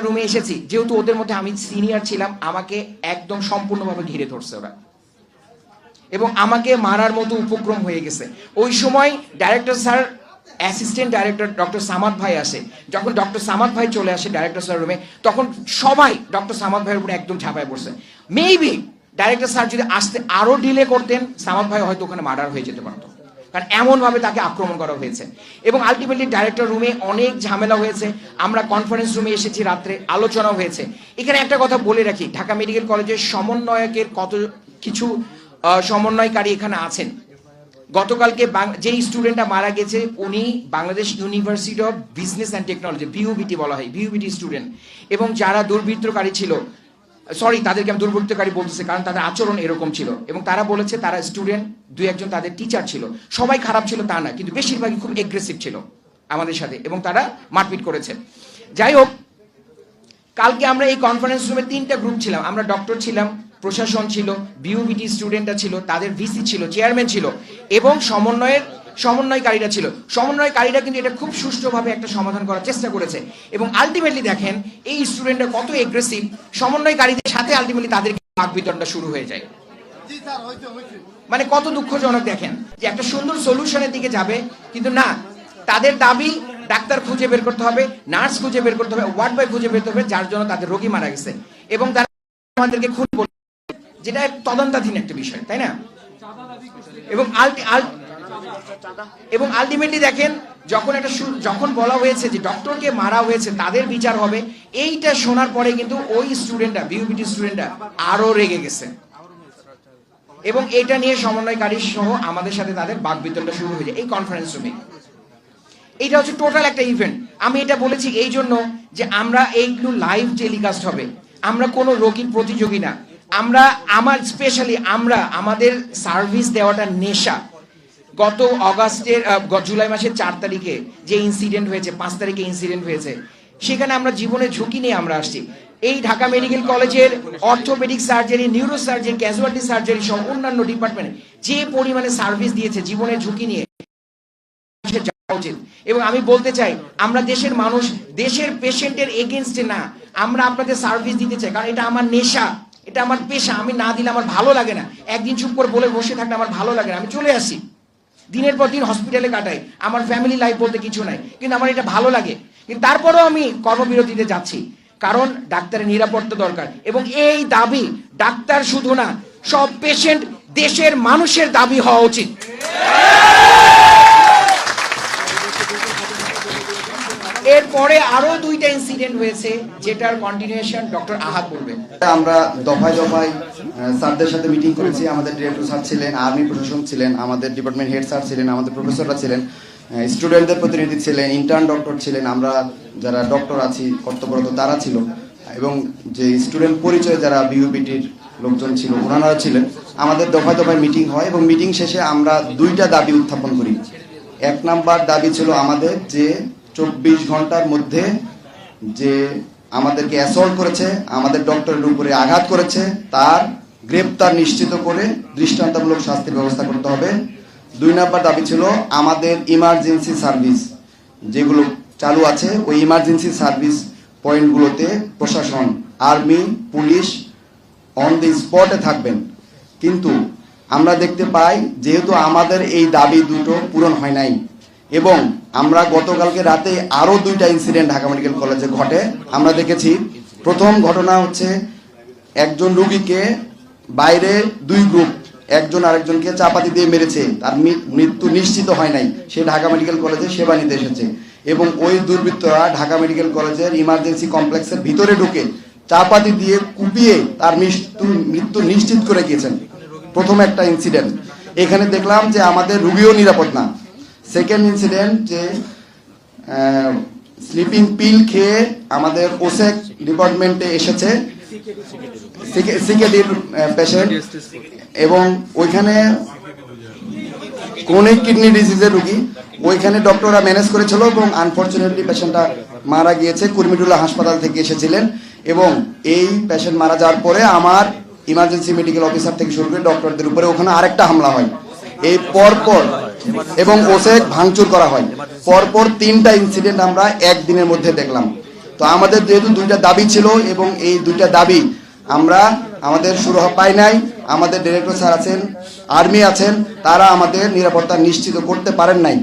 রুমে এসেছি। যেহেতু ওদের মধ্যে আমি সিনিয়র ছিলাম, আমাকে একদম সম্পূর্ণভাবে ঘিরে ধরছে ওরা। এবং আমাকে মারার মতো উপক্রম হয়ে গেছে। ওই সময় director sir assistant director doctor Samad ভাই আসে। যখন ডক্টর সামাদ ভাই চলে আসে ডাইরেক্টর স্যার রুমে তখন সবাই ডক্টর সামাদ ভাইয়ের উপরে একদম ঝাঁপায় পড়ছে। মেবি ডাইরেক্টর স্যার যদি আসতে আরও ডিলে করতেন, সামাদ ভাই হয়তো ওখানে মার্ডার হয়ে যেতে পারতো। কারণ এমনভাবে তাকে আক্রমণ করা হয়েছে। এবং আলটিমেটলি ডাইরেক্টর রুমে অনেক ঝামেলা হয়েছে। আমরা কনফারেন্স রুমে এসেছি, রাত্রে আলোচনা হয়েছে। এখানে একটা কথা বলে রাখি, ঢাকা মেডিকেল কলেজের সমন্বয়কের কত কিছু সমন্বয়কারী এখানে আছেন। গতকালকে যেই স্টুডেন্টটা মারা গেছে, উনি Bangladesh university of business and technology BUBT বলা হয় বিউবিটি স্টুডেন্ট এবং যারা দুর্বৃত্তকারী ছিল সরি তাদেরকে আমি দুর্বৃত্তকারী বলতেছি, কারণ তাদের আচরণ এরকম ছিল। এবং তারা বলেছে তারা স্টুডেন্ট দুই একজন তাদের টিচার ছিল। সবাই খারাপ ছিল তা না, কিন্তু বেশিরভাগই খুব এগ্রেসিভ ছিল আমাদের সাথে এবং তারা মারপিট করেছে। যাই হোক, কালকে আমরা এই কনফারেন্স রুমে তিনটা গ্রুপ ছিলাম। আমরা ডক্টর ছিলাম, প্রশাসন ছিল বিউবিটি স্টুডেন্টরা ছিল, তাদের ভিসি ছিল চেয়ারম্যান ছিল এবং সমন্বয়ের সমন্বয়কারীরা ছিল। সমন্বয়কারীরা কিন্তু এটা খুব সুষ্ঠুভাবে একটা সমাধান করার চেষ্টা করেছে। এবং আলটিমেটলি দেখেন এই স্টুডেন্টরা কত এগ্রেসিভ সমন্বয়কারীদের সাথে আলটিমেটলি তাদের বিতরণটা শুরু হয়ে যায়। মানে কত দুঃখজনক দেখেন যে একটা সুন্দর সলিউশনের দিকে যাবে কিন্তু না তাদের দাবি ডাক্তার খুঁজে বের করতে হবে নার্স খুঁজে বের করতে হবে ওয়ার্ড বয় খুঁজে বের করতে হবে যার জন্য তাদের রোগী মারা গেছে। এবং তারা আমাদেরকে খুন বলে যেটা তদন্তাধীন একটা বিষয় তাই না? এবং এবং আলটিমেটলি দেখেন, যখন একটা যখন বলা হয়েছে যে ডক্টরকে মারা হয়েছে, তাদের বিচার হবে, এইটা শোনার পরে কিন্তু ওই স্টুডেন্টরা বিউবিটি স্টুডেন্টরা আরও রেগে গেছে। এবং এটা নিয়ে সমন্বয়কারী সহ আমাদের সাথে তাদের বাক বিতরণটা শুরু হয়ে যায় এই কনফারেন্স রুমে এটা হচ্ছে টোটাল একটা ইভেন্ট আমি এটা বলেছি এই জন্য যে আমরা এইগুলো লাইভ টেলিকাস্ট হবে। আমরা কোনো রোগীর প্রতিযোগী না। আমরা, আমার স্পেশালি আমরা, আমাদের সার্ভিস দেওয়াটা নেশা। গত অগাস্টের জুলাই মাসের চার তারিখে যে ইনসিডেন্ট হয়েছে, পাঁচ তারিখে ইনসিডেন্ট হয়েছে, সেখানে আমরা জীবনের ঝুঁকি নিয়ে আমরা আসছি। এই ঢাকা মেডিকেল কলেজের orthopaedic surgery neuro surgery casualty surgery সহ অন্যান্য ডিপার্টমেন্ট যে পরিমাণে সার্ভিস দিয়েছে জীবনের ঝুঁকি নিয়ে উচিত। এবং আমি বলতে চাই, আমরা দেশের মানুষ, দেশের পেশেন্টের এগেনস্টে না, আমরা আপনাদের সার্ভিস দিতে চাই, কারণ এটা আমার নেশা। এটা আমার পেশা, আমি না দিলে আমার ভালো লাগে না। একদিন চুপ করে বলে বসে থাকলে আমার ভালো লাগে না। আমি চলে আসি। দিনের পর দিন হসপিটালে কাটাই। আমার ফ্যামিলি লাইফ বলতে কিছু নাই। কিন্তু আমার এটা ভালো লাগে। কিন্তু তারপরেও আমি কর্মবিরতিতে যাচ্ছি। কারণ ডাক্তারের নিরাপত্তা দরকার। এবং এই দাবি ডাক্তার শুধু না, সব পেশেন্ট দেশের মানুষের দাবি হওয়া উচিত। এরপরে আরও দুইটা ইনসিডেন্ট হয়েছে যেটার কন্টিনিউশন ডক্টর আহাদ বলবেন। আমরা দফায় দফায় স্যারদের সাথে মিটিং করেছি। আমাদের ডিরেক্টর স্যার ছিলেন আর্মি প্রশাসন ছিলেন, আমাদের ডিপার্টমেন্ট হেড স্যার ছিলেন, আমাদের প্রফেসররা ছিলেন স্টুডেন্টদের প্রতিনিধি ছিলেন ইন্টার্ন ডক্টর ছিলেন, আমরা যারা ডক্টর আছি, কর্তব্যরত তারা ছিল, এবং যে স্টুডেন্ট পরিচয় যারা বিউপিটির লোকজন ছিল ওনারা ছিলেন। আমাদের দফায় দফায় মিটিং হয় এবং মিটিং শেষে আমরা দুইটা দাবি উত্থাপন করি। এক নাম্বার দাবি ছিল আমাদের যে চব্বিশ ঘণ্টার মধ্যে যে আমাদেরকে অ্যাসল্ট করেছে, আমাদের ডক্টরের উপরে আঘাত করেছে, তার গ্রেপ্তার নিশ্চিত করে দৃষ্টান্তমূলক শাস্তির ব্যবস্থা করতে হবে। দুই নাম্বার দাবি ছিল আমাদের ইমার্জেন্সি সার্ভিস যেগুলো চালু আছে, ওই ইমার্জেন্সি সার্ভিস পয়েন্টগুলোতে প্রশাসন, আর্মি, পুলিশ অন দি স্পটে থাকবেন। কিন্তু আমরা দেখতে পাই, যেহেতু আমাদের এই দাবি দুটো পূরণ হয় নাই এবং আমরা গতকালকে রাতে আরও দুইটা ইনসিডেন্ট ঢাকা মেডিকেল কলেজে ঘটে। আমরা দেখেছি, প্রথম ঘটনা হচ্ছে একজন রুগীকে বাইরে দুই গ্রুপ একজন আরেকজনকে চাপাতি দিয়ে মেরেছে, তার মৃত্যু নিশ্চিত হয় নাই। সে ঢাকা মেডিকেল কলেজে সেবা নিতে এসেছে। এবং ওই দুর্বৃত্তরা ঢাকা মেডিকেল কলেজের ইমার্জেন্সি কমপ্লেক্সের ভিতরে ঢুকে চাপাতি দিয়ে কুপিয়ে তার মৃত্যু মৃত্যু নিশ্চিত করে গিয়েছেন। প্রথম একটা ইনসিডেন্ট এখানে দেখলাম যে আমাদের রুগীও নিরাপদ না। সেকেন্ড ইনসিডেন্ট যে স্লিপিং পিল খেয়ে আমাদের ওসেক ডিপার্টমেন্টে এসেছে। সিকেডির পেশেন্ট এবং ওইখানে ক্রনিক কিডনি ডিজিজের রুগী। ওইখানে ডক্টররা ম্যানেজ করেছিল এবং আনফর্চুনেটলি পেশেন্টটা মারা গিয়েছে। কুর্মিটুল্লাহ হাসপাতাল থেকে এসেছিলেন। এবং এই পেশেন্ট মারা যাওয়ার পরে আমার ইমার্জেন্সি মেডিকেল অফিসার থেকে শুরু করে ডক্টরদের উপরে ওখানে আরেকটা হামলা হয়। এই পরপর এবং ওসেক ভাঙচুর করা হয়। পরপর তিনটা ইনসিডেন্ট আমরা একদিনের মধ্যে দেখলাম। তো আমাদের যেহেতু দুইটা দাবি ছিল এবং এই দুইটা দাবি আমরা আমাদের সুরাহা পাই নাই, আমাদের ডিরেক্টর স্যার আছেন আর্মি আছেন, তারা আমাদের নিরাপত্তা নিশ্চিত করতে পারেন নাই।